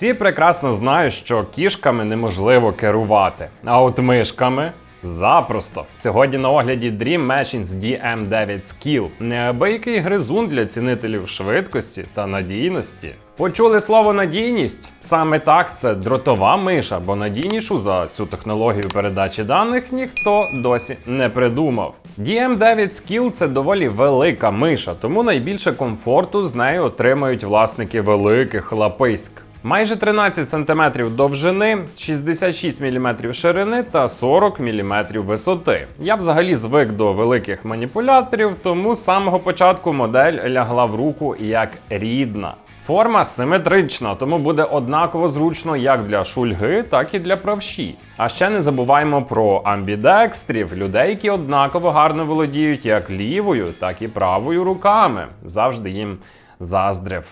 Всі прекрасно знають, що кішками неможливо керувати, а от мишками. Запросто. Сьогодні на огляді Dream Machines DM9 Skill. Неабиякий гризун для цінителів швидкості та надійності. Почули слово надійність? Саме так це дротова миша, бо надійнішу за цю технологію передачі даних ніхто досі не придумав. DM9 Skill це доволі велика миша, тому найбільше комфорту з нею отримають власники великих лаписьк. Майже 13 см довжини, 66 мм ширини та 40 мм висоти. Я взагалі звик до великих маніпуляторів, тому з самого початку модель лягла в руку як рідна. Форма симетрична, тому буде однаково зручно як для шульги, так і для правші. А ще не забуваємо про амбідекстрів, людей, які однаково гарно володіють як лівою, так і правою руками. Завжди їм заздрив.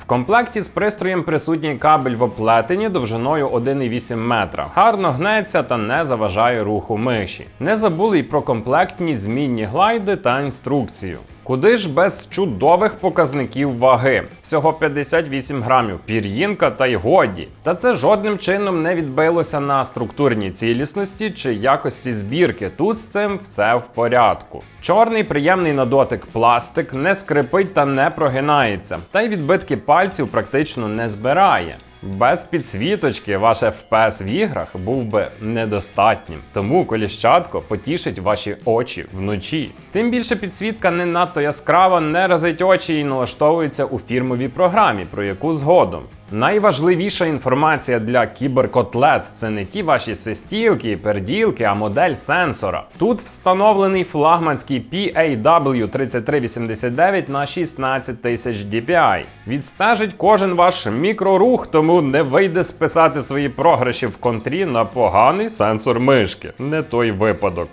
В комплекті з пристроєм присутній кабель в оплетенні довжиною 1,8 метра. Гарно гнеться та не заважає руху миші. Не забули й про комплектні змінні глайди та інструкцію. Куди ж без чудових показників ваги? Всього 58 грамів, пір'їнка та й годі. Та це жодним чином не відбилося на структурній цілісності чи якості збірки. Тут з цим все в порядку. Чорний приємний на дотик пластик не скрипить та не прогинається, та й відбитки пальців практично не збирає. Без підсвіточки ваш FPS в іграх був би недостатнім, тому коліщатко потішить ваші очі вночі. Тим більше підсвітка не надто яскрава, не разить очі і налаштовується у фірмовій програмі, про яку згодом. Найважливіша інформація для кіберкотлет це не ті ваші свистілки перділки, а модель сенсора. Тут встановлений флагманський PAW3389 на 16 тисяч DPI. Відстежить кожен ваш мікрорух, тому не вийде списати свої програші в контрі на поганий сенсор мишки. Не той випадок.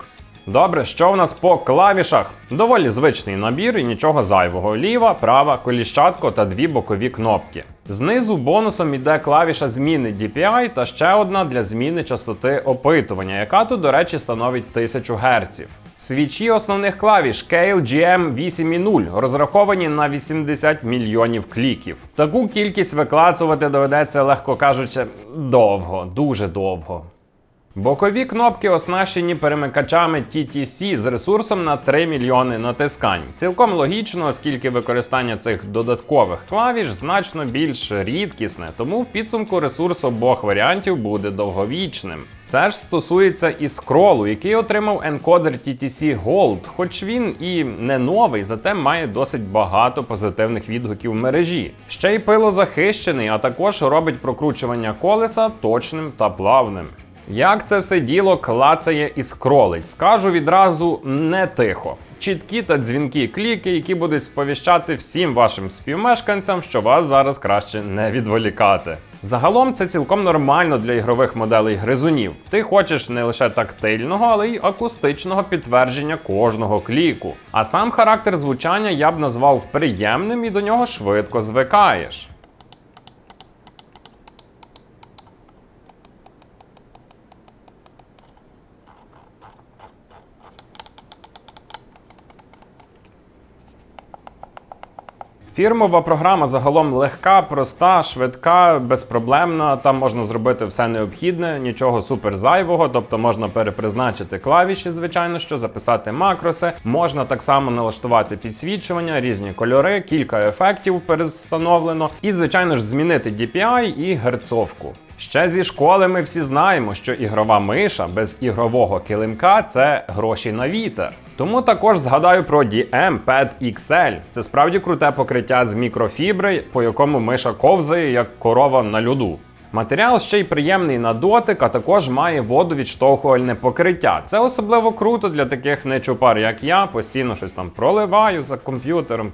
Добре, що в нас по клавішах? Доволі звичний набір і нічого зайвого. Ліва, права, коліщатко та дві бокові кнопки. Знизу бонусом іде клавіша зміни DPI та ще одна для зміни частоти опитування, яка тут, до речі, становить 1000 Гц. Свічі основних клавіш Scale GM 8.0 розраховані на 80 мільйонів кліків. Таку кількість виклацувати доведеться, легко кажучи, довго, дуже довго. Бокові кнопки оснащені перемикачами TTC з ресурсом на 3 мільйони натискань. Цілком логічно, оскільки використання цих додаткових клавіш значно більш рідкісне, тому в підсумку ресурс обох варіантів буде довговічним. Це ж стосується і скролу, який отримав енкодер TTC Gold, хоч він і не новий, зате має досить багато позитивних відгуків в мережі. Ще й пилозахищений, а також робить прокручування колеса точним та плавним. Як це все діло клацає і скролить? Скажу відразу не тихо. Чіткі та дзвінкі кліки, які будуть сповіщати всім вашим співмешканцям, що вас зараз краще не відволікати. Загалом це цілком нормально для ігрових моделей гризунів. Ти хочеш не лише тактильного, але й акустичного підтвердження кожного кліку. А сам характер звучання я б назвав приємним і до нього швидко звикаєш. Фірмова програма загалом легка, проста, швидка, безпроблемна. Там можна зробити все необхідне, нічого супер зайвого, тобто можна перепризначити клавіші, звичайно, що записати макроси. Можна так само налаштувати підсвічування, різні кольори, кілька ефектів перестановлено, і, звичайно ж, змінити DPI і герцовку. Ще зі школи ми всі знаємо, що ігрова миша без ігрового килимка це гроші на вітер. Тому також згадаю про DM Pad XL. Це справді круте покриття з мікрофібри, по якому миша ковзає як корова на льоду. Матеріал ще й приємний на дотик, а також має водовідштовхувальне покриття. Це особливо круто для таких нечупар, як я, постійно щось там проливаю за комп'ютером.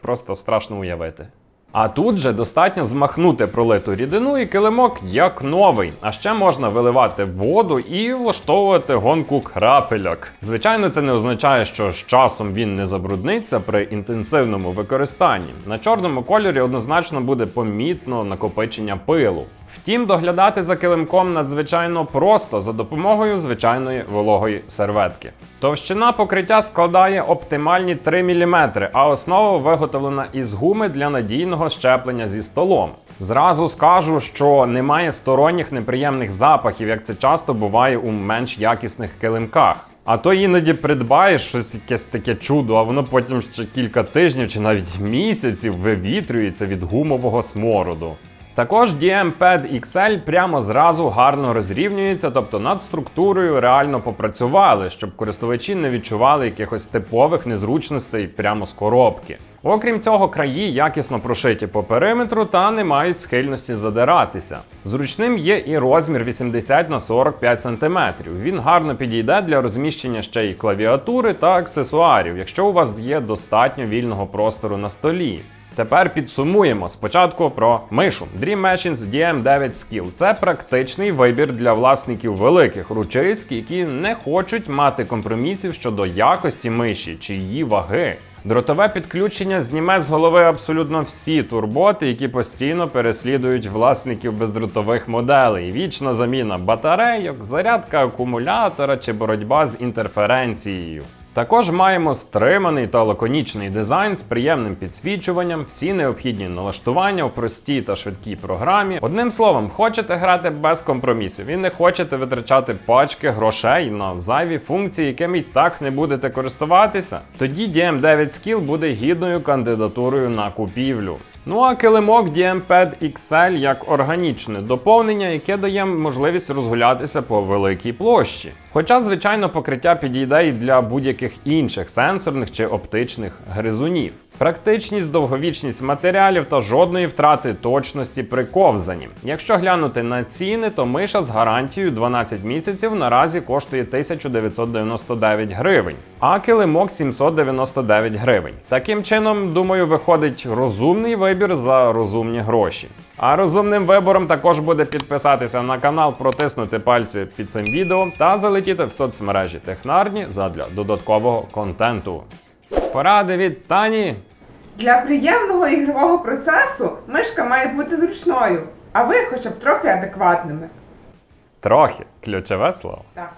Просто страшно уявити. А тут же достатньо змахнути пролиту рідину і килимок як новий. А ще можна виливати воду і влаштовувати гонку крапельок. Звичайно, це не означає, що з часом він не забрудниться при інтенсивному використанні. На чорному кольорі однозначно буде помітно накопичення пилу. Втім, доглядати за килимком надзвичайно просто за допомогою звичайної вологої серветки. Товщина покриття складає оптимальні 3 мм, а основа виготовлена із гуми для надійного щеплення зі столом. Зразу скажу, що немає сторонніх неприємних запахів, як це часто буває у менш якісних килимках. А то іноді придбаєш щось якесь таке чудо, а воно потім ще кілька тижнів чи навіть місяців вивітрюється від гумового смороду. Також DM-Pad XL прямо зразу гарно розрівнюється, тобто над структурою реально попрацювали, щоб користувачі не відчували якихось типових незручностей прямо з коробки. Окрім цього, краї якісно прошиті по периметру та не мають схильності задиратися. Зручним є і розмір 80 на 45 см. Він гарно підійде для розміщення ще й клавіатури та аксесуарів, якщо у вас є достатньо вільного простору на столі. Тепер підсумуємо спочатку про мишу. Dream Machines DM9 Skill. Це практичний вибір для власників великих ручиськ, які не хочуть мати компромісів щодо якості миші чи її ваги. Дротове підключення зніме з голови абсолютно всі турботи, які постійно переслідують власників бездротових моделей. Вічна заміна батарейок, зарядка акумулятора чи боротьба з інтерференцією. Також маємо стриманий та лаконічний дизайн з приємним підсвічуванням, всі необхідні налаштування в простій та швидкій програмі. Одним словом, хочете грати без компромісів і не хочете витрачати пачки грошей на зайві функції, якими й так не будете користуватися. Тоді DM9 Skill буде гідною кандидатурою на купівлю. Ну а килимок DM-Pad XL як органічне доповнення, яке дає можливість розгулятися по великій площі. Хоча, звичайно, покриття підійде і для будь-яких інших сенсорних чи оптичних гризунів. Практичність, довговічність матеріалів та жодної втрати точності при ковзанні. Якщо глянути на ціни, то миша з гарантією 12 місяців наразі коштує 1999 гривень, а килимок 799 гривень. Таким чином, думаю, виходить розумний вибір за розумні гроші. А розумним вибором також буде підписатися на канал, протиснути пальці під цим відео та залетіти в соцмережі Технарні задля додаткового контенту. Поради від Тані. Для приємного ігрового процесу мишка має бути зручною, а ви хоча б трохи адекватними. Трохи ключове слово. Так.